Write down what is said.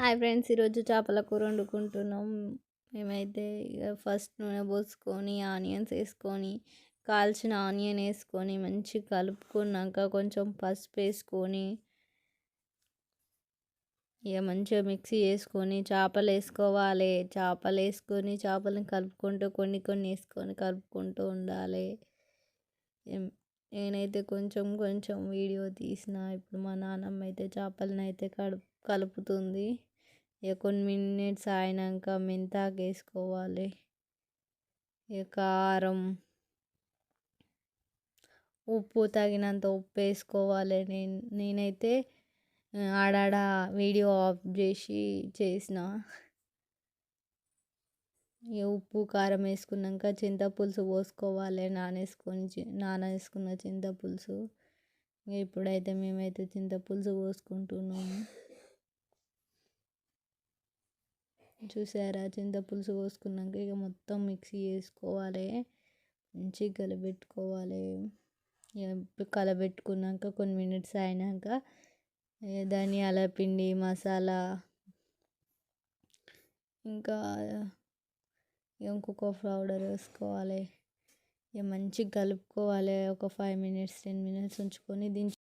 Hi friends ఈరోజు చేపల కూర వండుకుంటున్నాం. మేమైతే ఇక ఫస్ట్ నూనె పోసుకొని ఆనియన్స్ వేసుకొని కాల్చిన ఆనియన్ వేసుకొని మంచిగా కలుపుకున్నాక కొంచెం పసుపు వేసుకొని ఇక మంచిగా మిక్సీ చేసుకొని చేపలు వేసుకోవాలి. చేపలు వేసుకొని చేపలను కలుపుకుంటూ కొన్ని కొన్ని వేసుకొని కలుపుకుంటూ ఉండాలి. నేనైతే కొంచెం కొంచెం వీడియో తీసిన. ఇప్పుడు మా నాన్నమ్మ అయితే చేపలను అయితే కడుపు కలుపుతుంది. ఇక కొన్ని మినిట్స్ అయినాక మెంతాకు వేసుకోవాలి ఇక కారం ఉప్పు తగినంత ఉప్పు వేసుకోవాలి నేను నేనైతే ఆడాడ వీడియో ఆఫ్ చేసి చేసిన. ఇక ఉప్పు కారం వేసుకున్నాక చింతపులుసు పోసుకోవాలి. నానేసుకొని నానేసుకున్న చింతపులుసు. ఇప్పుడైతే మేమైతే చింతపులుసు పోసుకుంటున్నాము. చూసారా? చింతపులుసు పోసుకున్నాక ఇక మొత్తం మిక్సీ చేసుకోవాలి. మంచిగా కలబెట్టుకోవాలి. కలబెట్టుకున్నాక కొన్ని మినిట్స్ అయినాక ధనియాల పిండి మసాలా ఇంకా ఇంకొక పౌడర్ వేసుకోవాలి. ఇక మంచిగా కలుపుకోవాలి. ఒక ఫైవ్ మినిట్స్ టెన్ మినిట్స్ ఉంచుకొని దించు